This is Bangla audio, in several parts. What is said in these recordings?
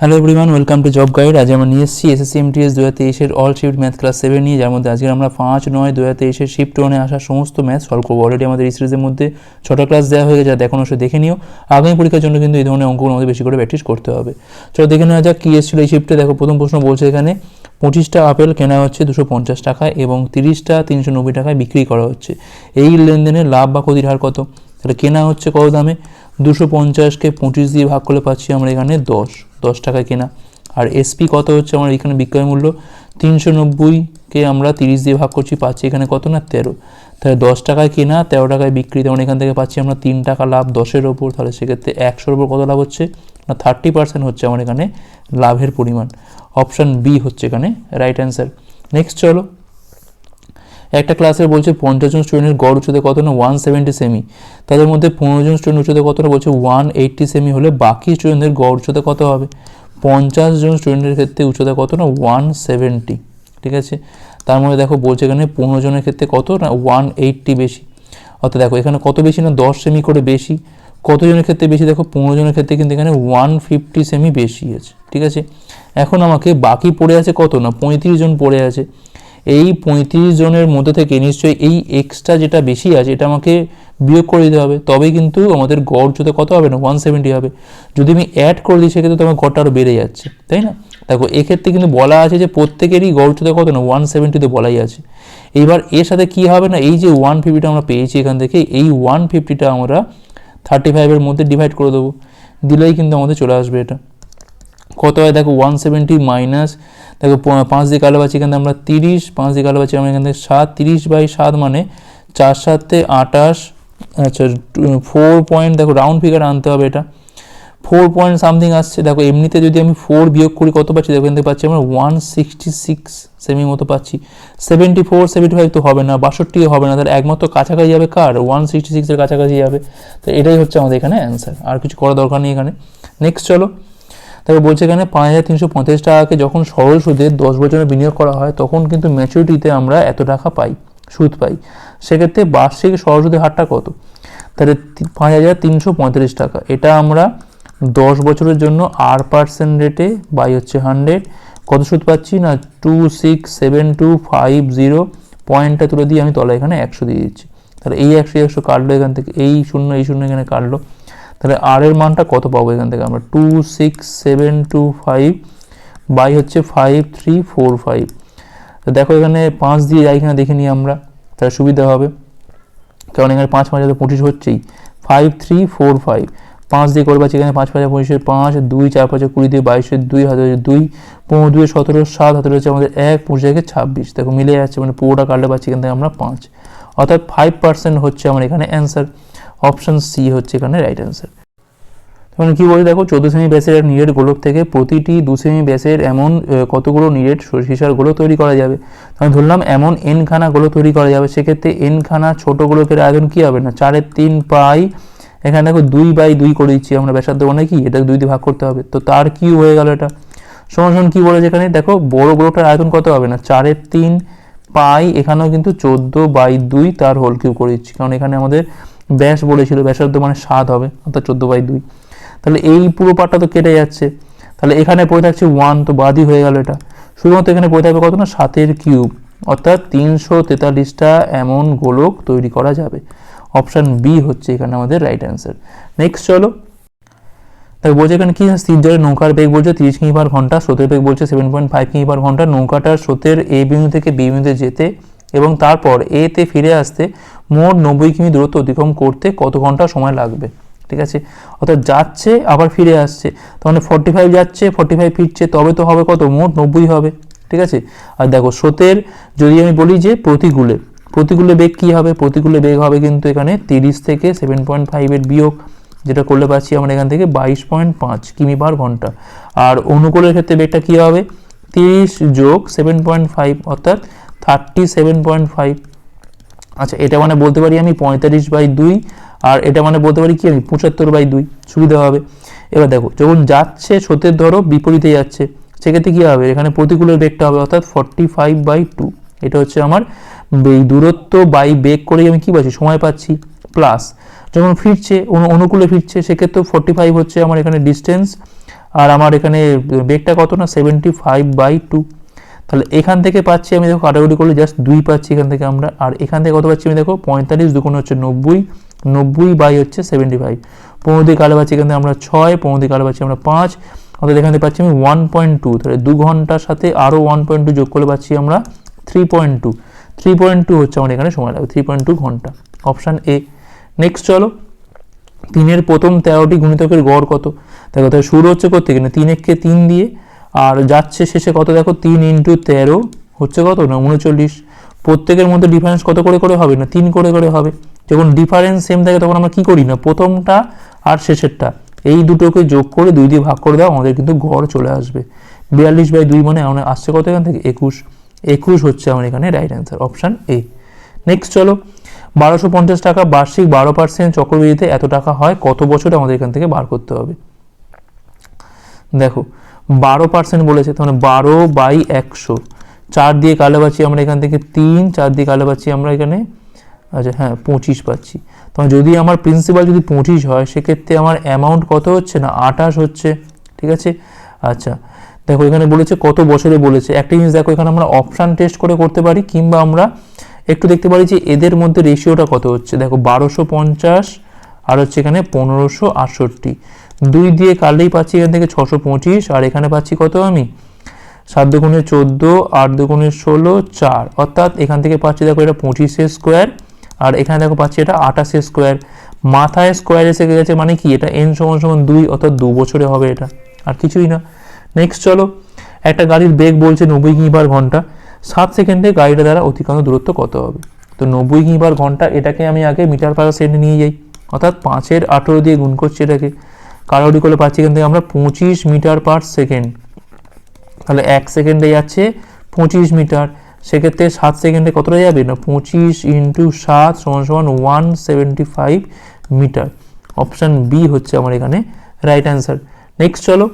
Hello everyone welcome to job guide আজ আমরা নিয়ে এসেছি এসএসসি এমটিএস দু হাজার তেইশের all shift math class seven নিয়ে, যার মধ্যে আজকে আমরা পাঁচ নয় দু হাজার তেইশের শিফট ওয়ানে আসা সমস্ত ম্যাথ সলভ করব। অলরেডি আমাদের এই সিরিজের মধ্যে ছটা ক্লাস দেওয়া হয়ে গেছে দেখুন অবশ্যই দেখে নিও। আগামী পরীক্ষার জন্য কিন্তু এই ধরনের অঙ্কগুলো আমাদের বেশি করে প্র্যাকটিস করতে হবে। চলো দেখে নেওয়া যাক কী এসেছিল এই শিফটে দেখো, প্রথম প্রশ্ন বলছে এখানে, পঁচিশটা আপেল কেনা হচ্ছে দুশো পঞ্চাশ টাকায় এবং তিরিশটা তিনশো নব্বই টাকায় বিক্রি করা হচ্ছে। এই লেনদেনের লাভ বা ক্ষতির হার কত? তাহলে কেনা হচ্ছে কত দামে? দুশো পঞ্চাশকে পঁচিশ দিয়ে ভাগ করলে পাচ্ছি আমরা এখানে দশ। দশ টাকায় কেনা। আর এসপি কত হচ্ছে আমার এখানে বিক্রয় মূল্য? তিনশো নব্বইকে আমরা তিরিশ দিয়ে ভাগ করছি, পাচ্ছি এখানে কত না? তেরো। তাহলে দশ টাকায় কেনা, তেরো টাকায় বিক্রি, তেমন এখান থেকে পাচ্ছি আমরা তিন টাকা লাভ দশের ওপর। তাহলে সেক্ষেত্রে একশোর ওপর কত লাভ হচ্ছে? না থার্টি পার্সেন্ট হচ্ছে আমার এখানে লাভের পরিমাণ। অপশান বি হচ্ছে এখানে রাইট অ্যান্সার নেক্সট চলো। একটা ক্লাসের বলছে পঞ্চাশ জন স্টুডেন্টের গড় উচ্চতা কত না ওয়ান সেভেন্টি সেমি তাদের মধ্যে পনেরো জন স্টুডেন্ট উচ্চতা কত না বলছে ওয়ান এইট্টি সেমি হলে বাকি স্টুডেন্টদের গড় উচ্চতা কত হবে? পঞ্চাশ জন স্টুডেন্টের ক্ষেত্রে উচ্চতা কত না ওয়ান সেভেন্টি ঠিক আছে? তার মধ্যে দেখো বলছে এখানে পনেরো জনের ক্ষেত্রে কত? না ওয়ান এইট্টি বেশি। অর্থাৎ দেখো, এখানে কত বেশি না? দশ সেমি করে বেশি। কতজনের ক্ষেত্রে বেশি? দেখো, পনেরো জনের ক্ষেত্রে কিন্তু এখানে ওয়ান ফিফটি সেমি বেশি আছে। ঠিক আছে? এখন আমাকে বাকি পড়ে আছে কত? না, পঁয়ত্রিশ জন পড়ে আছে। এই পঁয়ত্রিশ জনের মধ্যে থেকে নিশ্চয়ই এই এক্সট্রা যেটা বেশি আছে, এটা আমাকে বিয়োগ করে দিতে হবে। তবেই কিন্তু আমাদের গড় উচ্চতা কত হবে না ওয়ান সেভেন্টি হবে। যদি আমি অ্যাড করে দিই, সেক্ষেত্রে তোমার গড়টা আরও বেড়ে যাচ্ছে, তাই না? দেখো, এক্ষেত্রে কিন্তু বলা আছে যে প্রত্যেকেরই গড় উচ্চতা কত না ওয়ান সেভেন্টিতে বলাই আছে। এইবার এর সাথে কি হবে না, এই যে ওয়ান ফিফটিটা আমরা পেয়েছি এখান থেকে, এই ওয়ান ফিফটিটা আমরা থার্টি ফাইভের মধ্যে ডিভাইড করে দেবো। দিলেই কিন্তু আমাদের চলে আসবে এটা। কত হয়? দেখো ওয়ান সেভেন্টি মাইনাস দেখো পাঁচ দিয়ে কালো পাচ্ছি এখান আমরা তিরিশ, পাঁচ দিয়ে কালো পাচ্ছি আমরা এখান থেকে সাত, তিরিশ বাই সাত মানে চার সাতে আটাশ আচ্ছা ফোর পয়েন্ট দেখো রাউন্ড ফিগার আনতে হবে এটা। ফোর পয়েন্ট সামথিং আসছে, দেখো, এমনিতে যদি আমি ফোর বিয়োগ করি, কত পাচ্ছি? দেখো, এখান পাচ্ছি আমরা ওয়ান সিক্সটি সিক্স সেমি মতো পাচ্ছি। সেভেন্টি ফোর সেভেন্টি ফাইভ তো হবে না, বাষট্টিও হবে না, তাহলে একমাত্র কাছাকাছি যাবে কার? ওয়ান সিক্সটি সিক্সের কাছাকাছি যাবে। তো এটাই হচ্ছে আমাদের এখানে অ্যান্সার আর কিছু করা দরকার নেই এখানে। নেক্সট চলো তারপর বলছে এখানে পাঁচ হাজার তিনশো পঁয়তাল্লিশ টাকাকে যখন সরল সুদে দশ বছরের বিনিয়োগ করা হয়, তখন কিন্তু ম্যাচুরিটিতে আমরা এত টাকা পাই, সুদ পাই। সেক্ষেত্রে বার্ষিক সরল সুদের হারটা কত? তাহলে পাঁচ হাজার তিনশো পঁয়তাল্লিশ টাকা। এটা আমরা দশ বছরের জন্য আর পার্সেন্ট রেটে বাই হচ্ছে হান্ড্রেড কত সুদ পাচ্ছি না? Two six seven two five zero পয়েন্টটা তুলে দিয়ে আমি তলায় এখানে একশো দিয়ে দিচ্ছি। তাহলে এই একশো একশো কাটলো এখান থেকে, এই শূন্য এই শূন্য এখানে কাটলো। তাহলে আর এর মানটা কত পাবো এখান থেকে আমরা? Two six seven two five by হচ্ছে ফাইভ থ্রি ফোর ফাইভ তো দেখো এখানে পাঁচ দিয়ে যাই কিনা দেখে নিই আমরা, তাহলে সুবিধা হবে। কারণ এখানে পাঁচ পাঁচ হাজার পঁচিশ হচ্ছেই। ফাইভ থ্রি ফোর ফাইভ পাঁচ দিয়ে করে পাচ্ছি এখানে? পাঁচ পাঁচ পঁচিশের পাঁচ, দুই, চার পাঁচে কুড়ি দিয়ে বাইশের দুই, হাজার দুই, পনেরো দুই, সতেরো, সাত হাতের হচ্ছে আমাদের এক, পঁচিশ থেকে ছাব্বিশ। দেখো মিলে যাচ্ছে মানে পুরোটা কাটলে পাচ্ছি এখান থেকে আমরা পাঁচ। অর্থাৎ ফাইভ পার্সেন্ট হচ্ছে আমার এখানে অ্যান্সার অপশন সি হচ্ছে এখানে রাইট অ্যান্সার তখন কি বলে দেখো, চোদ্দ সেমি ব্যাসের নিরেট গোলক থেকে প্রতিটি দু সেমি ব্যাসের এমন কতগুলো নিরেট সরিষার গোলক তৈরি করা যাবে? আমি ধরলাম এমন এন খানা গোলক তৈরি করা যাবে, সেক্ষেত্রে এন খানা ছোট গোলকের আয়তন কী হবে না? চারের তিন পাই, এখানে দেখো দুই বাই দুই করে দিচ্ছি আমরা, ব্যাসার্ধ মানে কি? এটা দুই দিয়ে ভাগ করতে হবে। তো তার কি হয়ে গেল এটা? সমান সমান কী বলেছে এখানে? দেখো, বড় গোলকটার আয়তন কত হবে না? চারের তিন পাই, এখানেও কিন্তু চোদ্দ বাই দুই তার হোল কিউ করে দিচ্ছি। কারণ এখানে আমাদের ব্যাস বলেছিল, ব্যাসার্ধ মানে সাত হবে, অর্থাৎ চোদ্দ বাই দুই। তাহলে এই পুরো পার্টটা তো কেটে যাচ্ছে। তাহলে এখানে পড়ে থাকছে ওয়ান তো বাদই হয়ে গেল এটা। শুধুমাত্র এখানে পড়ে থাকবে কত না? সাতের কিউব অর্থাৎ তিনশো তেতাল্লিশটা এমন গোলক তৈরি করা যাবে। অপশান বি হচ্ছে এখানে আমাদের রাইট অ্যান্সার নেক্সট চলো। তাই বলছে এখানে কি স্থির জলে নৌকার বেগ বলছে তিরিশ কিমি পার ঘণ্টা, স্রোতের বেগ বলছে সেভেন পয়েন্ট ফাইভ কিমি পার ঘণ্টা। নৌকাটার স্রোতের এ বিন্দু থেকে বি বিন্দুতে যেতে এবং তারপর এ তে ফিরে আসতে মোট নব্বই কিমি দূরত্ব অতিক্রম করতে কত ঘণ্টা সময় লাগবে? ঠিক আছে? অর্থাৎ যাচ্ছে, আবার ফিরে আসছে। মানে ফর্টি ফাইভ যাচ্ছে ফর্টি ফাইভ ফিরছে, তবে তো হবে কত? মোট নব্বই হবে। ঠিক আছে? আর দেখো, স্রোতের যদি আমি বলি যে প্রতিকূলে প্রতিকূলে বেগ কী হবে? প্রতিকূলে বেগ হবে কিন্তু এখানে তিরিশ থেকে সেভেন পয়েন্ট ফাইভের বিয়োগ, যেটা করলে পাচ্ছি আমরা এখান থেকে বাইশ পয়েন্ট পাঁচ কিমি পার ঘণ্টা। আর অনুকূলের ক্ষেত্রে বেগটা কী হবে? তিরিশ যোগ সেভেন পয়েন্ট ফাইভ অর্থাৎ থার্টি সেভেন পয়েন্ট ফাইভ। আচ্ছা এটা মানে বলতে পারি আমি পঁয়তাল্লিশ বাই দুই, আর এটা মানে বলতে পারি কি আমি পঁচাত্তর বাই দুই। সুবিধা হবে। এবার দেখো, যখন যাচ্ছে স্রোতের ধরো, বিপরীতে যাচ্ছে, সেক্ষেত্রে কী হবে? এখানে প্রতিকূলের বেগটা হবে, অর্থাৎ ফর্টি ফাইভ বাই টু এটা হচ্ছে আমার এই দূরত্ব বাই বেগ করেই আমি কী পাচ্ছি? সময় পাচ্ছি। প্লাস যখন ফিরছে অনুকূলে ফিরছে সেক্ষেত্রে ফর্টি ফাইভ হচ্ছে আমার এখানে ডিস্টেন্স আর আমার এখানে বেগটা কত না? সেভেন্টি ফাইভ বাই টু তাহলে এখান থেকে পাচ্ছি আমি দেখো কাটাকুটি করলে জাস্ট দুই পাচ্ছি এখান থেকে আমরা। আর এখান থেকে কত পাচ্ছি আমি দেখো? পঁয়তাল্লিশ, দুগুণ হচ্ছে নব্বই। নব্বই বাই হচ্ছে সেভেন্টি ফাইভ পনেরো দিয়ে কালো পাচ্ছি এখান থেকে আমরা ছয়, পনেরো দিয়ে কালো পাচ্ছি আমরা পাঁচ। অর্থাৎ এখান থেকে পাচ্ছি আমি ওয়ান পয়েন্ট টু তাহলে দু ঘণ্টার সাথে আরও ওয়ান পয়েন্ট টু যোগ করলে পাচ্ছি আমরা three point two three point two হচ্ছে আমার এখানে সময় লাগবে থ্রি পয়েন্ট টু ঘণ্টা। অপশান এ নেক্সট চলো। তিনের প্রথম তেরোটি গুণিতকের গড় কত? দেখো, তাহলে শুরু হচ্ছে করতে কিনা তিন এককে তিন দিয়ে আর যাচ্ছে শেষে কত দেখো? তিন ইন্টু তেরো। হচ্ছে কত না? উনচল্লিশ। প্রত্যেকের মধ্যে ডিফারেন্স কত করে করে হবে না? তিন করে করে হবে। যখন ডিফারেন্স সেম থাকে, তখন আমরা কি করি না? প্রথমটা আর শেষেরটা। এই দুটোকে যোগ করে দুই দিয়ে ভাগ করে দেওয়া আমাদের কিন্তু গড় চলে আসবে। বিয়াল্লিশ বাই দুই মানে আমাদের আসছে কত এখান থেকে? একুশ। একুশ হচ্ছে আমার এখানে right answer option A next চলো। বারোশো পঞ্চাশ টাকা বার্ষিক বারো পার্সেন্ট চক্রবৃদ্ধিতে এত টাকা হয়, কত বছরে আমাদের এখান থেকে বার করতে হবে? দেখো বারো পার্সেন্ট বলেছে তাহলে বারো বাই একশো। চার দিয়ে কালো পাচ্ছি আমরা এখান থেকে তিন, চার দিয়ে কালো পাচ্ছি আমরা এখানে আচ্ছা হ্যাঁ পঁচিশ পাচ্ছি। তখন যদি আমার প্রিন্সিপাল যদি পঁচিশ হয়, সেক্ষেত্রে আমার অ্যামাউন্ট কত হচ্ছে না? আঠাশ হচ্ছে, ঠিক আছে? আচ্ছা দেখো এখানে বলেছে কত বছরে বলেছে। একটা জিনিস দেখো, এখানে আমরা অপশান টেস্ট করে করতে পারি, কিংবা আমরা একটু দেখতে পারি যে এদের মধ্যে রেশিওটা কত হচ্ছে। দেখো, বারোশো পঞ্চাশ আর হচ্ছে এখানে পনেরোশো আটষট্টি। দুই দিয়ে কাটলেই পাচ্ছি এখান থেকে ছশো পঁচিশ, আর এখানে পাচ্ছি কত আমি? সাত দুগুণে চোদ্দ, আট দুগুণে ষোলো, চার। অর্থাৎ এখান থেকে পাচ্ছি দেখো এটা পঁচিশে স্কোয়ার, আর এখানে দেখো পাচ্ছি এটা আঠাশের স্কোয়ার। মাথায় স্কোয়ার এসে গেছে মানে কি? এটা এন সমান সমান দুই, অর্থাৎ দু বছরে হবে এটা, আর কিছুই না। নেক্সট চলো, একটা গাড়ির বেগ বলছে নব্বই কিমি পার ঘণ্টা। সাত সেকেন্ডে গাড়িটা দ্বারা অতিক্রান্ত দূরত্ব কত হবে? তো নব্বই কিমি পার ঘণ্টা এটাকে আমি আগে মিটার পার সেকেন্ডে নিয়ে যাই। অর্থাৎ পাঁচের আঠেরো দিয়ে গুণ করছি এটাকে। কারাউডি করলে পাচ্ছি এখান থেকে? আমরা পঁচিশ মিটার পার সেকেন্ড। তাহলে এক সেকেন্ডে যাচ্ছে পঁচিশ মিটার। সেক্ষেত্রে সাত সেকেন্ডে কতটা যাবে? না, পঁচিশ ইন্টু সাত সমান সমান one seventy five metre. Option B হচ্ছে আমার এখানে রাইট অ্যান্সার নেক্সট চলো।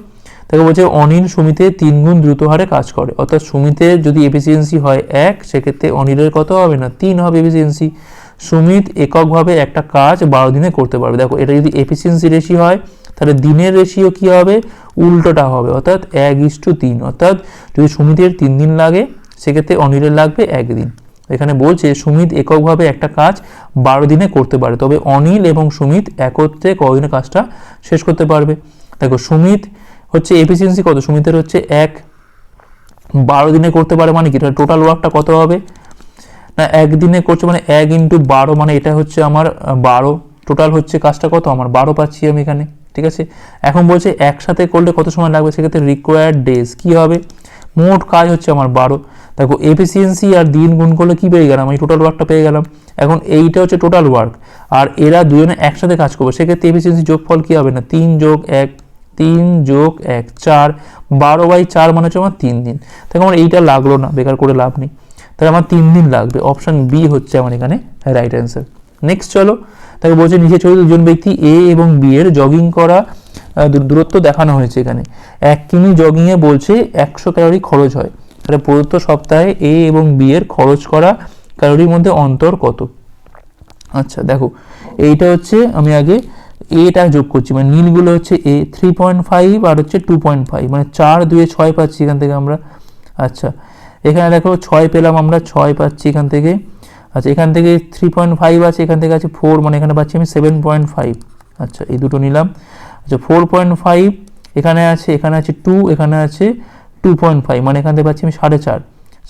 তাকে বলছে অনিল সুমিতে তিন গুণ দ্রুত হারে কাজ করে। অর্থাৎ সুমিতের যদি এফিসিয়েন্সি হয় এক, সেক্ষেত্রে অনিলের কত হবে? না, তিন হবে এফিসিয়েন্সি সুমিত এককভাবে একটা কাজ বারো দিনে করতে পারবে। দেখো, এটা যদি এফিসিয়েন্সি রেশি হয় তাহলে দিনের রেশিও কি হবে? উল্টোটা হবে। অর্থাৎ এক ইস টু তিন। অর্থাৎ যদি সুমিতের তিন দিন লাগে, সেক্ষেত্রে অনিলের লাগবে একদিন এখানে বলছে, সুমিত এককভাবে একটা কাজ বারো দিনে করতে পারে। তবে অনিল এবং সুমিত একত্রে কদিনে কাজটা শেষ করতে পারবে? দেখো, সুমিত হচ্ছে এফিসিয়েন্সি কত? সুমিতের হচ্ছে এক। বারো দিনে করতে পারে মানে কি? টোটাল ওয়ার্কটা কত হবে? না একদিনে করছে মানে এক ইন্টু বারো মানে এটা হচ্ছে আমার বারো। টোটাল হচ্ছে কাজটা কত? আমার বারো পাচ্ছি আমি এখানে। ঠিক আছে? এখন বলছে একসাথে করলে কত সময় লাগবে? সেক্ষেত্রে রিকোয়ার্ড ডেজ কি হবে? মোট কাজ হচ্ছে আমার বারো। দেখো এফিসিয়েন্সি আর দিন গুণ করলে কী পেয়ে গেলাম? আমি টোটাল ওয়ার্কটা পেয়ে গেলাম। এখন এইটা হচ্ছে টোটাল ওয়ার্ক আর এরা দুজনে একসাথে কাজ করবে। সেক্ষেত্রে এফিসিয়েন্সি যোগফল কী হবে না? তিন যোগ এক, তিন যোগ এক, চার। বারো বাই চার মানে হচ্ছে আমার তিন দিন। তাহলে আমার এইটা লাগল না। বেকার করে লাভ নেই। তাহলে আমার তিন দিন লাগবে। অপশান বি হচ্ছে আমার এখানে রাইট অ্যান্সার নেক্সট চলো। তাকে বলছে, নিচে ছবি দুজন ব্যক্তি, এ এবং বি এর জগিং করা দূর- দূরত্ব দেখানো হয়েছে এখানে। এক কিমি জগিংয়ে বলছে একশো ক্যালোরি খরচ হয়। তাহলে প্রদত্ত সপ্তাহে এ এবং বি এর খরচ করা ক্যালোরির মধ্যে অন্তর কত? আচ্ছা দেখো, এইটা হচ্ছে আমি আগে এটা যোগ করছি। মানে নীলগুলো হচ্ছে এ থ্রি পয়েন্ট ফাইভ আর হচ্ছে টু পয়েন্ট ফাইভ মানে চার, দুয়ে ছয় পাচ্ছি এখান থেকে আমরা। আচ্ছা এখানে দেখো ছয় পেলাম আমরা, ছয় পাচ্ছি এখান থেকে। আচ্ছা এখান থেকে থ্রি পয়েন্ট ফাইভ আছে, এখান থেকে আছে ফোর মানে এখানে পাচ্ছি আমি সেভেন পয়েন্ট ফাইভ আচ্ছা এই দুটো নিলাম। আচ্ছা ফোর পয়েন্ট ফাইভ এখানে আছে এখানে আছে টু এখানে আছে টু পয়েন্ট ফাইভ মানে এখান থেকে পাচ্ছি আমি সাড়ে চার।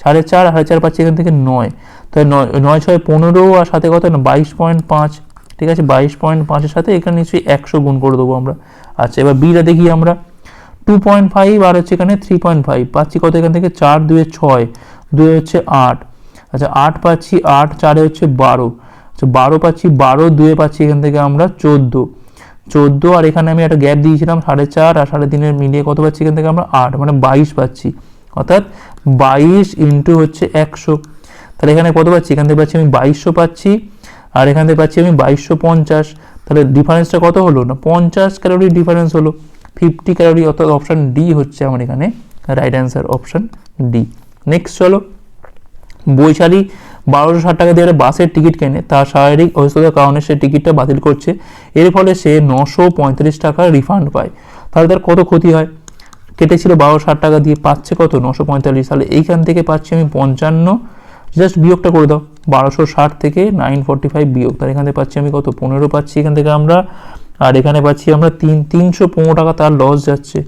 সাড়ে চার সাড়ে চার পাচ্ছি এখান থেকে নয়। তাহলে নয় নয় ছয় পনেরো আর সাথে কত? না, বাইশ পয়েন্ট পাঁচ। ঠিক আছে, বাইশ পয়েন্ট পাঁচের সাথে এখানে নিশ্চয়ই একশো গুণ করে দেবো আমরা। আচ্ছা এবার বিটা দেখি আমরা। টু পয়েন্ট ফাইভ আর হচ্ছে এখানে থ্রি পয়েন্ট ফাইভ পাচ্ছি কত এখান থেকে? চার, দুয়ে ছয়, দুয়ে হচ্ছে আট। আচ্ছা আট পাচ্ছি, আট চারে হচ্ছে বারো। আচ্ছা বারো পাচ্ছি, বারো, দুয়ে পাচ্ছি এখান থেকে আমরা চোদ্দ। চোদ্দ, আর এখানে আমি একটা গ্যাপ দিয়েছিলাম, সাড়ে চার আর সাড়ে তিনের মিলিয়ে কত পাচ্ছি এখান থেকে আমরা আট মানে বাইশ পাচ্ছি। অর্থাৎ বাইশ ইন্টু হচ্ছে একশো। তাহলে এখানে কত পাচ্ছি? এখান থেকে পাচ্ছি আমি বাইশশো পাচ্ছি, আর এখান থেকে পাচ্ছি আমি বাইশশো পঞ্চাশ। তাহলে ডিফারেন্সটা কত হলো? না, পঞ্চাশ ক্যালোরি ডিফারেন্স হলো। ফিফটি ক্যালোরি অর্থাৎ অপশান ডি হচ্ছে আমার এখানে right answer option D next চলো। বৈশালী বারোশো ষাট টাকা দিয়ে বাসের টিকিট কেনে, তার শারীরিক অসুস্থতার কারণে সে টিকিটটা বাতিল করছে। এর ফলে সে নশো পঁয়ত্রিশ টাকা রিফান্ড পায়। তাহলে তার কত ক্ষতি হয়? কেটেছিল বারো ষাট টাকা দিয়ে পাচ্ছে কত? নশো পঁয়তাল্লিশ। তাহলে এইখান থেকে পাচ্ছি আমি পঞ্চান্ন। জাস্ট বিয়োগটা করে দাও। বারোশো ষাট থেকে নাইন ফর্টি ফাইভ বিয়োগ। তার এখান থেকে পাচ্ছি আমি কত? পনেরো পাচ্ছি এখান থেকে আমরা। আর এখানে পাচ্ছি আমরা তিন তিনশো পনেরো টাকা তার লস যাচ্ছে।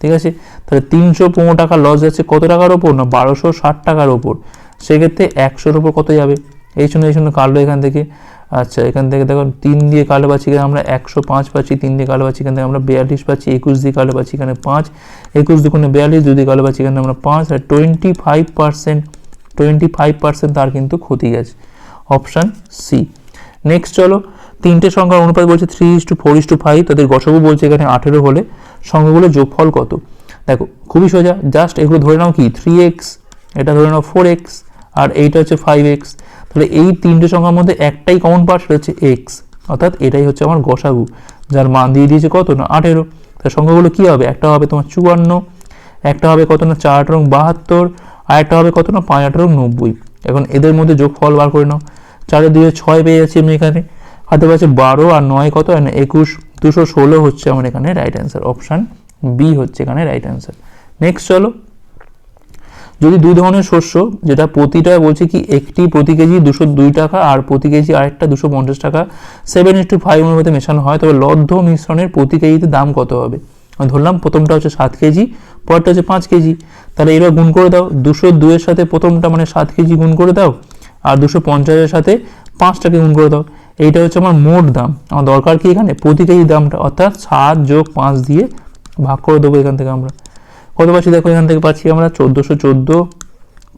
ঠিক আছে? তাহলে তিনশো পনেরো টাকা লস যাচ্ছে কত টাকার ওপর? না, বারোশো ষাট টাকার ওপর। সেক্ষেত্রে একশোর উপর কত যাবে? এই জন্য এই জন্য কাটলো এখান থেকে। আচ্ছা এখান থেকে দেখো, তিন দিয়ে কালো পাচ্ছি এখানে আমরা একশো পাঁচ পাচ্ছি, তিন দিয়ে কালো পাচ্ছি এখান থেকে আমরা বিয়াল্লিশ পাচ্ছি, একুশ দিয়ে কালো পাচ্ছি এখানে পাঁচ, একুশ দুগুণে বিয়াল্লিশ, দুই দিয়ে কালো পাচ্ছি এখানে আমরা পাঁচ, আর twenty five percent twenty five percent তার কিন্তু ক্ষতি গেছে। Option C. নেক্সট চলো, তিনটে সংখ্যার অনুপাত বলছে three is to four is to five তাদের গসবু বলছে এখানে আঠেরো হলে। সংখ্যাগুলোর যোগফল কত? দেখো, খুবই সোজা জাস্ট এগুলো ধরে নাও কি? থ্রি এক্স এটা ধরে নাও ফোর এক্স আর এইটা হচ্ছে ফাইভ এক্স তাহলে এই তিনটে সংখ্যার মধ্যে একটাই কমন পার্ট সেটা হচ্ছে এক্স অর্থাৎ এটাই হচ্ছে আমার গসাগু, যার মান দিয়ে দিয়েছে কত না আঠেরো। তার সংখ্যাগুলো কী হবে? একটা হবে তোমার চুয়ান্ন, একটা হবে কত না চার, আঠারো, বাহাত্তর, আর একটা হবে কত না পাঁচ, আঠারো, নব্বই। এখন এদের মধ্যে যোগ ফল বার করে নাও। চারে দুয়ে ছয় পেয়ে যাচ্ছি আমি এখানে। হাতে পাচ্ছে বারো আর নয় কত? না, একুশ। দুশো ষোলো হচ্ছে আমার এখানে রাইট অ্যান্সার অপশান বি হচ্ছে এখানে রাইট অ্যান্সার নেক্সট চলো। যদি দুই ধরনের শস্য, যেটা প্রতিটা বলছে কি একটি প্রতি কেজি দুশো দুই টাকা আর প্রতি কেজি আরেকটা দুশো পঞ্চাশ টাকা সেভেন ইস টু ফাইভ অনুপাতে মেশানো হয়, তবে লব্ধ মিশ্রণের প্রতি কেজিতে দাম কত হবে? ধরলাম প্রথমটা হচ্ছে সাত কেজি, পরেরটা হচ্ছে পাঁচ কেজি। তাহলে এবার গুণ করে দাও, দুশো দুইয়ের সাথে প্রথমটা মানে সাত কেজি গুণ করে দাও, আর দুশো পঞ্চাশের সাথে পাঁচটাকে গুণ করে দাও। এইটা হচ্ছে আমার মোট দাম। আমার দরকার কি এখানে? প্রতি কেজি দামটা, অর্থাৎ সাত যোগ পাঁচ দিয়ে ভাগ করে দেবো এখান থেকে আমরা। কত পাচ্ছি? দেখো, এখান থেকে পাচ্ছি আমরা চোদ্দোশো চোদ্দ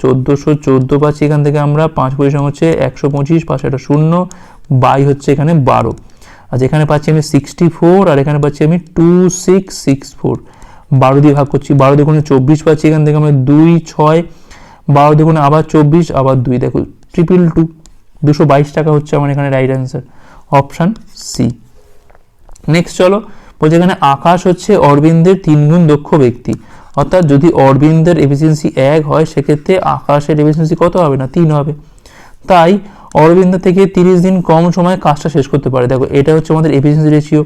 চোদ্দোশো চোদ্দ পাচ্ছি, এখান থেকে আমরা পাঁচ পরিসং হচ্ছে একশো পঁচিশ পাঁচশো একটা শূন্য, বাই হচ্ছে এখানে বারো। আর এখানে পাচ্ছি আমি সিক্সটি ফোর আর এখানে পাচ্ছি আমি টু সিক্স সিক্স ফোর বারো দিয়ে ভাগ করছি, বারো দুগুণে চব্বিশ পাচ্ছি, এখান থেকে আমরা দুই ছয়, বারো দুগুণে আবার চব্বিশ, আবার দুই। দেখো ট্রিপল টু দুশো বাইশ টাকা হচ্ছে আমার এখানে right answer option C next চলো, বলছে এখানে আকাশ হচ্ছে অরবিন্দের তিনগুণ দক্ষ ব্যক্তি। অর্থাৎ যদি অরবিন্দের এফিসিয়েন্সি এক হয়, সেক্ষেত্রে আকাশের এফিসিয়েন্সি কত হবে না? তিন হবে। তাই অরবিন্দ থেকে তিরিশ দিন কম সময়ে কাজটা শেষ করতে পারে। দেখো, এটা হচ্ছে আমাদের এফিসিয়েন্সি রেশিও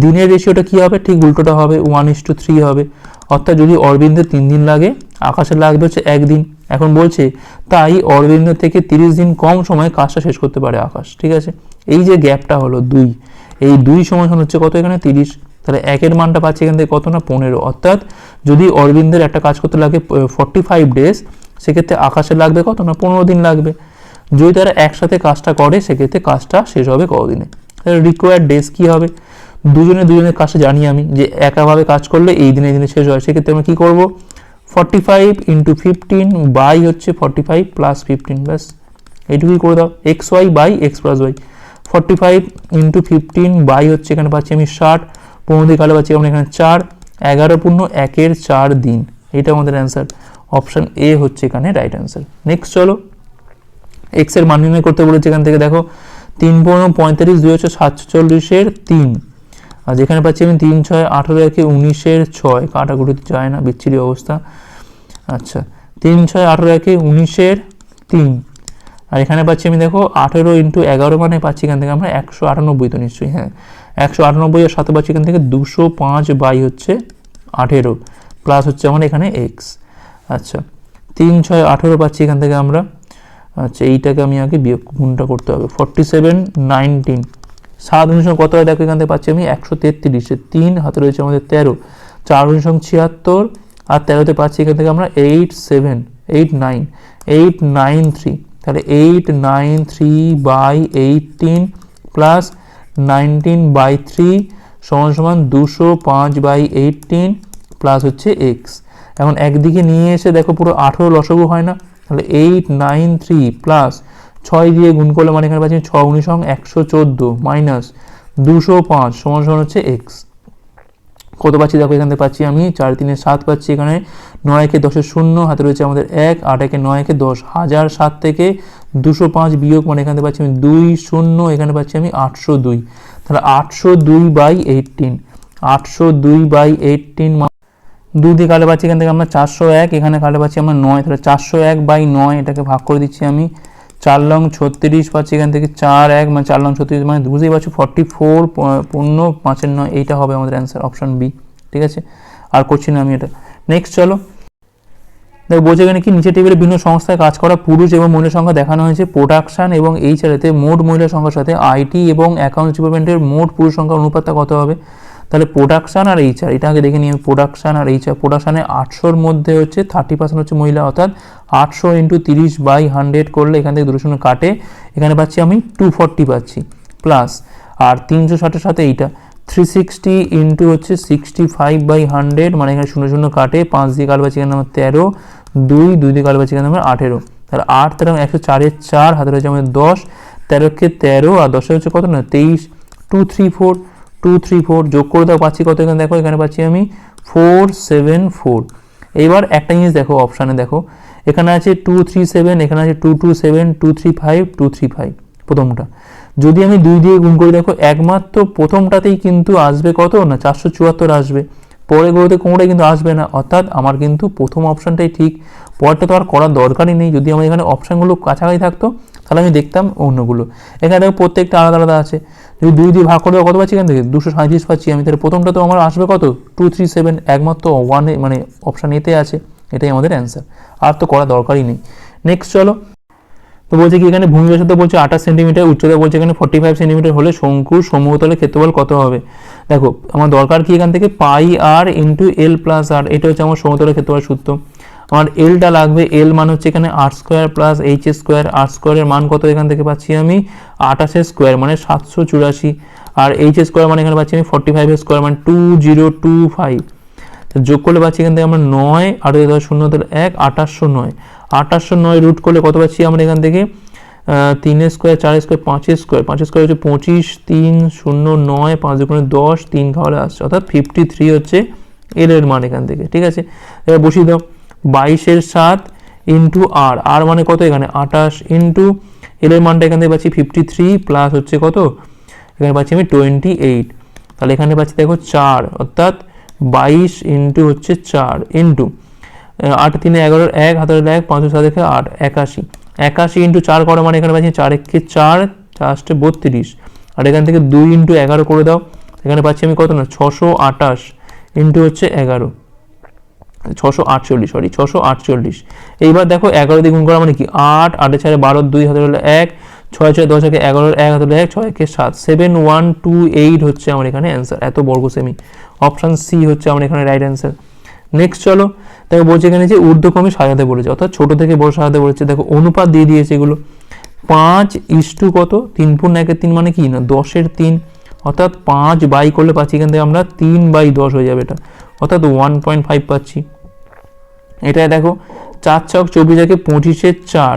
দিনের রেশিওটা কী হবে? ঠিক উল্টোটা হবে ওয়ান ইস টু থ্রি হবে। অর্থাৎ যদি অরবিন্দের তিন দিন লাগে আকাশের লাগবে হচ্ছে একদিন এখন বলছে, তাই অরবিন্দ থেকে তিরিশ দিন কম সময়ে কাজটা শেষ করতে পারে আকাশ। ঠিক আছে? এই যে গ্যাপটা হলো দুই। এই দুই সময় হচ্ছে কত এখানে? তিরিশ। তাহলে একের মানটা পাচ্ছি এখান থেকে কত না? পনেরো। অর্থাৎ যদি অরবিন্দের একটা কাজ করতে লাগে ফর্টি ফাইভ ডেজ সেক্ষেত্রে আকাশে লাগবে কত না? পনেরো দিন লাগবে। যদি তারা একসাথে কাজটা করে, সেক্ষেত্রে কাজটা শেষ হবে কতদিনে? তাহলে রিকোয়ার্ড ডেজ কী হবে? দুজনে দুজনের কাজটা জানি আমি, যে একাভাবে কাজ করলে এই দিনে এই দিনে শেষ হয়। সেক্ষেত্রে আমরা কী করব? Forty five into fifteen by হচ্ছে ফর্টি ফাইভ প্লাস ফিফটিন ব্যাস। এইটুকুই করে দাও। X Y by X plus Y forty five into fifteen by হচ্ছে এখানে পাচ্ছি আমি ষাট। পনেরো দিয়ে পাচ্ছি আমরা এখানে চার, এগারো পূর্ণ একের চার দিন। এটা আমাদের অ্যান্সার অপশান এ হচ্ছে এখানে রাইট অ্যান্সার নেক্সট চলো। এক্সের মান নির্ণয় করতে বলেছে এখান থেকে, দেখো। তিন পনেরো পঁয়তাল্লিশ, দুই হচ্ছে সাতচল্লিশের তিন। আর যেখানে পাচ্ছি আমি তিন, ছয়, আঠেরো, একে উনিশের ছয়। কাটাকুটিতে যায় না, বিচ্ছিরি অবস্থা। আচ্ছা। তিন, ছয়, আঠেরো, একে উনিশের তিন। আর এখানে পাচ্ছি আমি, দেখো, আঠেরো ইন্টু এগারো মানে পাচ্ছি এখান থেকে আমরা একশো আটানব্বই তো নিশ্চয়ই হ্যাঁ। একশো আটানব্বই আর সাথে পাচ্ছি এখান থেকে দুশো পাঁচ বাই হচ্ছে আঠেরো প্লাস হচ্ছে আমার এখানে এক্স আচ্ছা তিন ছয় আঠেরো পাচ্ছি এখান থেকে আমরা। আচ্ছা এইটাকে আমি আগে বিয়োগ গুণটা করতে হবে। ফর্টি সেভেন নাইনটিন সাত অনুসঙ্গ কত হয়? দেখো, এখান থেকে পাচ্ছি আমি একশো তেত্রিশে। তিন হাতে রয়েছে আমাদের তেরো। চার অনুসঙ্গ ছিয়াত্তর। আর তেরোতে পাচ্ছি এখান থেকে আমরা eight seven eight nine eight nine three তাহলে eight nine three by eighteen plus nineteen by three সমান সমান দুশো পাঁচ বাই এইটিন প্লাস হচ্ছে এক্স এখন একদিকে নিয়ে এসে দেখো পুরো আঠেরো লসগু হয় না, তাহলে এইট নাইন থ্রি প্লাস ছয় দিয়ে গুণ করলে মানে এখানে পাচ্ছি ছ উনিশং একশো চোদ্দ মাইনাস দুশো পাঁচ সমান সমান হচ্ছে এক্স কত পাচ্ছি? দেখো এখান থেকে পাচ্ছি আমি, চার তিনে সাত পাচ্ছি এখানে নয় একে দশের শূন্য, হাতে রয়েছে আমাদের এক আট একে নয় একে দশ। হাজার সাত থেকে দুশো পাঁচ বিয়োগ মানে এখানে পাচ্ছি আমি দুই শূন্য, এখানে পাচ্ছি আমি আটশো দুই। তাহলে আটশো দুই বাই এইটিন আটশো দুই বাই এইটিন দুই দিয়ে কালে পাচ্ছি এখান থেকে আমরা চারশো এক, এখানে কালে পাচ্ছি আমরা নয়। তাহলে চারশো এক বাই নয়, এটাকে ভাগ করে দিচ্ছি আমি। চার লং ছত্রিশ পাচ্ছি এখান থেকে চার এক মানে চার লং ছত্রিশ মানে বুঝতেই পারছ ফর্টি ফোর পূর্ণ, পাঁচের নয়, এইটা হবে আমাদের অ্যান্সার অপশন বি ঠিক আছে? আর করছি না আমি এটা। নেক্সট চলো। দেখো বলছে এখানে কি? নিচে টেবিলে বিভিন্ন সংস্থায় কাজ করা পুরুষ এবং মহিলার সংখ্যা দেখানো হয়েছে। প্রোডাকশন এবং এই তে মোট মহিলার সংখ্যার সাথে আইটি এবং অ্যাকাউন্টস ডিপার্টমেন্টের মোট পুরুষ সংখ্যার অনুপাতটা কত হবে? তাহলে প্রোডাকশন আর এইচআর এটা আগে দেখে নিই আমি প্রোডাকশন আর এইচআর প্রোডাকশানে আটশোর মধ্যে হচ্ছে থার্টি পার্সেন্ট হচ্ছে মহিলা, অর্থাৎ আটশো ইন্টু তিরিশ বাই হান্ড্রেড করলে এখান থেকে দুটো কাটে। এখানে পাচ্ছি আমি টু ফর্টি পাচ্ছি। প্লাস আর তিনশো ষাটের সাথে এইটা। থ্রি সিক্সটি ইন্টু হচ্ছে সিক্সটি ফাইভ বাই হান্ড্রেড মানে এখানে শূন্য শূন্য কাটে, পাঁচ দিয়ে কাটবা এখানে আমার তেরো, দুই দুই দিয়ে কাটবা এখানে আমার আঠেরো। তাহলে আট তেরো একশো চারের চার হাতের হচ্ছে আমাদের দশ, তেরোকে তেরো, আর দশে হচ্ছে কত না, তেইশ two three four two three four যোগ করে দাও, পাচ্ছি কত এখানে, দেখো, এখানে পাচ্ছি আমি ফোর সেভেন ফোর এইবার একটা জিনিস দেখো অপশানে দেখো, এখানে আছে টু থ্রি সেভেন এখানে আছে two two seven two three five two three five প্রথমটা। যদি আমি দুই দিয়ে গুণ করি, দেখো একমাত্র প্রথমটাতেই কিন্তু আসবে কত? না, চারশো চুয়াত্তর আসবে। পরে গুলোতে কোনোটাই কিন্তু আসবে না। অর্থাৎ আমার কিন্তু প্রথম অপশানটাই ঠিক। পরেরটা তো আর করার দরকারই নেই। যদি আমার এখানে অপশানগুলো কাছাকাছি থাকতো, তাহলে আমি দেখতাম অন্যগুলো। এখানে দেখো প্রত্যেকটা আলাদা আলাদা আছে। যদি দুই দিয়ে ভাগ করে কত পাচ্ছি এখান থেকে? দুশো সাঁত্রিশ পাচ্ছি আমি। তাহলে প্রথমটা তো আমার আসবে কত? টু থ্রি সেভেন, একমাত্র ওয়ানে মানে অপশান এতে আছে। এটাই আমাদের অ্যান্সার আর তো করা দরকারই নেই। নেক্সট চলো। তো বলছে কি, এখানে ভূমি ব্যাসার্ধ বলছে আঠাশ সেন্টিমিটার, উচ্চতা বলছে এখানে ফর্টি ফাইভ সেন্টিমিটার হলে শঙ্কুর সমতলের ক্ষেত্রফল কত হবে? দেখো, আমার দরকার কি এখান থেকে? পাই আর ইন্টু এল প্লাস আর এটা হচ্ছে আমার সমতলের ক্ষেত্রফল সূত্র। আমার এলটা লাগবে এল মান হচ্ছে এখানে R square plus H square R স্কোয়ারের মান কত এখান থেকে পাচ্ছি আমি? আঠাশের স্কোয়ার মানে সাতশো চুরাশি। আর এইচ স্কোয়ার মানে এখানে পাচ্ছি আমি ফর্টি ফাইভের স্কোয়ার মানে টু জিরো টু ফাইভ যোগ করলে পাচ্ছি এখান থেকে আমরা নয় দশ শূন্য, তাহলে এক আঠাশশো নয় আঠাশশো নয় রুট করলে কত পাচ্ছি আমরা এখান থেকে? তিনের স্কোয়ার চার স্কোয়ার পাঁচের স্কোয়ার পাঁচের স্কোয়ার হচ্ছে পঁচিশ, তিন, শূন্য, নয়, পাঁচ দুগুণে দশ, তিন খাওয়ালে আসছে। অর্থাৎ ফিফটি থ্রি হচ্ছে এল এর মান এখান থেকে, ঠিক আছে? এবার বসিয়ে দাও। বাইশের সাত ইন্টু আর আর মানে কত এখানে? আঠাশ ইন্টু এল এর মানটা এখান থেকে পাচ্ছি ফিফটি থ্রি প্লাস হচ্ছে কত? এখানে পাচ্ছি আমি টোয়েন্টি এইট তাহলে এখানে পাচ্ছি দেখো চার, অর্থাৎ বাইশ ইন্টু হচ্ছে চার ইন্টু আট তিনে এগারোর এক, হাতের এক পাঁচ সাত দেখে আট, একাশি। একাশি ইন্টু চার করো মানে এখানে পাচ্ছি চার, একে চার, চারটে বত্রিশ। আর এখান থেকে দুই ইন্টু এগারো করে দাও। এখানে পাচ্ছি আমি কত না? ছশো আটাশ ইন্টু হচ্ছে এগারো। ছশো আটচল্লিশ সরি ছশো আটচল্লিশ। এইবার দেখো এগারো দিয়ে গুণ করা মানে কি? আট, আটে চারে বারো, দুই হাতে হলো এক, ছয় ছয়, দশ, একে এগারো এক হাতে এক, ছয়, একে সাত। সেভেন ওয়ান টু এইট হচ্ছে আমার এখানে অ্যান্সার এত বর্গ সেমি অপশান সি হচ্ছে আমার এখানে রাইট অ্যান্সার নেক্সট চলো। দেখো বলছে এখানে যে ঊর্ধ্বক্রমে সাজাতে বলেছে অর্থাৎ ছোট থেকে বড় সাজাতে বলেছে দেখো অনুপাত দিয়ে দিয়েছে এগুলো। পাঁচ ইস্টু কত? তিন পূর্ণ একের তিন মানে কি? না, দশের তিন। অর্থাৎ পাঁচ বাই করলে পাচ্ছি এখান থেকে আমরা তিন বাই দশ হয়ে যাবে এটা। অর্থাৎ ওয়ান পয়েন্ট ফাইভ পাচ্ছি। এটা দেখো, চার ছক চব্বিশ একে পঁচিশের চার।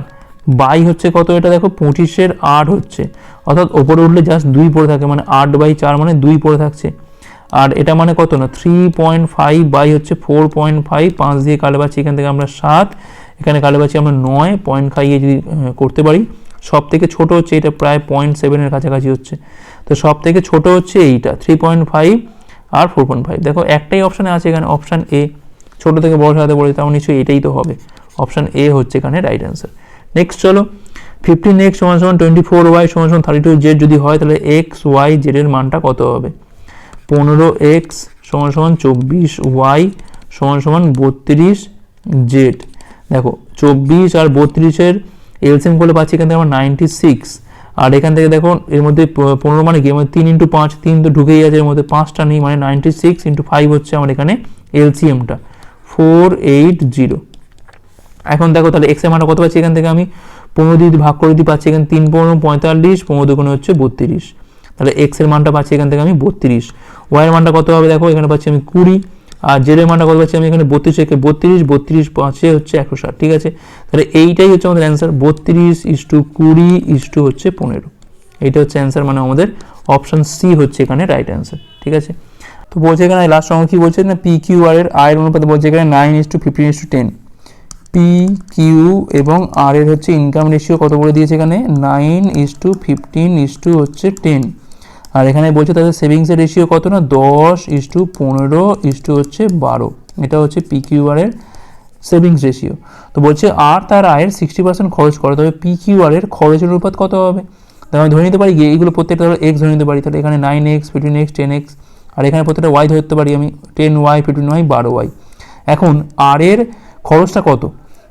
বাই হচ্ছে কত? এটা দেখো পঁচিশের আট হচ্ছে। অর্থাৎ ওপরে উঠলে জাস্ট দুই পড়ে থাকে মানে আট বাই চার মানে দুই পড়ে থাকছে। আর এটা মানে কত না? থ্রি পয়েন্ট ফাইভ বাই হচ্ছে ফোর পয়েন্ট ফাইভ পাঁচ দিয়ে কালে পাচ্ছি এখান থেকে আমরা সাত, এখানে কালে পাচ্ছি আমরা নয় পয়েন্ট খাইয়ে যদি করতে পারি সব থেকে ছোটো হচ্ছে এটা প্রায় পয়েন্ট সেভেনের কাছাকাছি হচ্ছে। তো সব থেকে ছোটো হচ্ছে এইটা থ্রি পয়েন্ট ফাইভ আর ফোর পয়েন্ট ফাইভ দেখো, একটাই অপশানে আছে এখানে অপশান এ ছোটো থেকে বড় সাথে বলি তাও নিশ্চয়ই এটাই তো হবে। অপশান এ হচ্ছে এখানে রাইট অ্যান্সার নেক্সট চলো ফিফটিন এক্স সমান সমান টোয়েন্টি ফোর ওয়াই সমান সমান থার্টি টু জেড যদি হয়, তাহলে এক্স ওয়াই জেডের মানটা কত হবে? পনেরো এক্স সমান সমান চব্বিশ ওয়াই সমান সমান বত্রিশ জেড। দেখো, চব্বিশ আর বত্রিশের এলসিএম করলে পাচ্ছি এখান থেকে আমার নাইনটি সিক্স। আর এখান থেকে দেখো, এর মধ্যে পনেরো মানে কি? আমার তিন ইন্টু পাঁচ, তিন তো ঢুকেই আছে, এর মধ্যে পাঁচটা নেই মানে নাইনটি সিক্স ইন্টু ফাইভ হচ্ছে আমার এখানে এলসিএমটা। Four eight zero. এখন দেখো, তাহলে এক্সের মানটা কত পাচ্ছি এখান থেকে আমি? পনেরো দিয়ে ভাগ করে দিয়ে পাচ্ছি এখানে তিন পনেরো, পঁয়তাল্লিশ, পনেরো দুগুণে হচ্ছে বত্রিশ। তাহলে এক্সের মানটা পাচ্ছি এখান থেকে আমি বত্রিশ ওয়াই এর মানটা কত হবে দেখো, এখানে পাচ্ছি আমি কুড়ি, আর জেড এর মানটা কত পাচ্ছি আমি এখানে বত্রিশ, একে বত্রিশ বত্রিশ পাঁচে হচ্ছে একশো ষাট, ঠিক আছে? তাহলে এইটাই হচ্ছে আমাদের অ্যান্সার বত্রিশ ইস টু কুড়ি ইস টু হচ্ছে পনেরো। এইটা হচ্ছে অ্যান্সার মানে আমাদের অপশান সি হচ্ছে এখানে রাইট অ্যান্সার ঠিক আছে? তো বলছে এখানে লাস্ট অঙ্ক কি বলছে? না পি কিউ আর এর আয়ের অনুপাতে বলছে এখানে nine is to fifteen is to ten P Q এবং আর এর হচ্ছে ইনকাম রেশিও কত করে দিয়েছে এখানে? Nine is to fifteen is to হচ্ছে টেন আর এখানে বলছে তাদের সেভিংসের রেশিও কত না? দশ ইস টু পনেরো ইস টু হচ্ছে বারো। এটা হচ্ছে পি কিউ আর এর সেভিংস রেশিও তো বলছে আর তার আয়ের সিক্সটি পার্সেন্ট খরচ করে, তবে পি কিউ আর এর খরচের অনুপাত কত হবে? তাহলে আমি ধরে নিতে পারি এইগুলো প্রত্যেকটা ধরো এক্স ধরে নিতে পারি, তাহলে এখানে nine X fifteen X ten X আর এখানে প্রত্যেকটা ওয়াই ধরতে পারি আমি টেন ওয়াই ফিফটিন ওয়াই বারো ওয়াই এখন আর এর খরচটা কত?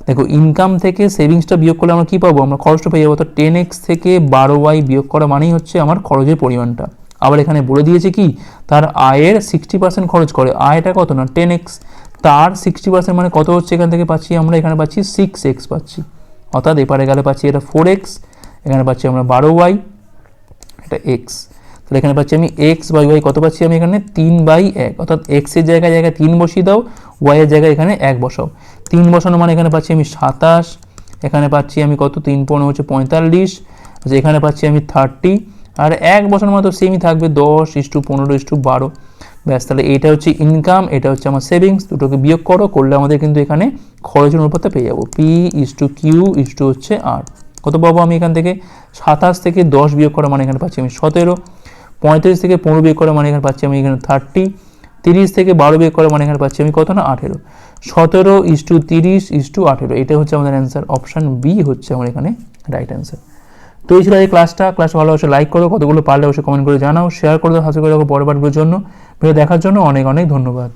দেখো ইনকাম থেকে সেভিংসটা বিয়োগ করলে আমরা কী পাবো? আমরা খরচটা পেয়ে যাব। তো টেন এক্স থেকে বারো ওয়াই বিয়োগ করা মানেই হচ্ছে আমার খরচের পরিমাণটা। আবার এখানে বলে দিয়েছে কি? তার আয়ের সিক্সটি পার্সেন্ট খরচ করে। আয়টা কত না? টেন এক্স তার সিক্সটি পার্সেন্ট মানে কত হচ্ছে এখান থেকে পাচ্ছি আমরা? এখানে পাচ্ছি সিক্স এক্স পাচ্ছি। অর্থাৎ এপারে গেলে পাচ্ছি এটা ফোর এক্স এখানে পাচ্ছি আমরা বারো ওয়াই এটা এক্স তাহলে এখানে পাচ্ছি আমি এক্স বাই ওয়াই কত পাচ্ছি আমি এখানে? তিন বাই এক। অর্থাৎ এক্সের জায়গায় জায়গায় তিন বসিয়ে দাও ওয়াইয়ের জায়গায় এখানে এক বসাও। তিন বসানো মানে এখানে পাচ্ছি আমি সাতাশ, এখানে পাচ্ছি আমি কত? তিন পনেরো হচ্ছে পঁয়তাল্লিশ। এখানে পাচ্ছি আমি থার্টি আর এক বছর মতো সেমই থাকবে, দশ ইস্টু পনেরো ইস্টু বারো। ব্যাস, তাহলে এটা হচ্ছে ইনকাম এটা হচ্ছে আমার সেভিংস দুটোকে বিয়োগ করো, করলে আমাদের কিন্তু এখানে খরচের অনুপাতটা পেয়ে যাব। P is to Q is to হচ্ছে আর কত পাবো আমি এখান থেকে? সাতাশ থেকে দশ বিয়োগ করা মানে এখানে পাচ্ছি আমি সতেরো। পঁয়ত্রিশ থেকে পনেরো বিয়োগ করা মানে এখানে পাচ্ছি আমি এখানে থার্টি তিরিশ থেকে বারো বিয়োগ করা মানে এখানে পাচ্ছি আমি কত না? আঠেরো। সতেরো ইস টু তিরিশ ইস টু আঠেরো। এটা হচ্ছে আমাদের অ্যান্সার অপশান বি হচ্ছে আমার এখানে রাইট অ্যান্সার তো এই ছিল এই ক্লাসটা ক্লাস ভালো অবশ্যই লাইক করো, কতগুলো পারলে অবশ্যই কমেন্ট করে জানাও। শেয়ার করে দাও হাসি করে রাখো পরবর্তীর জন্য। ভিডিও দেখার জন্য অনেক অনেক ধন্যবাদ।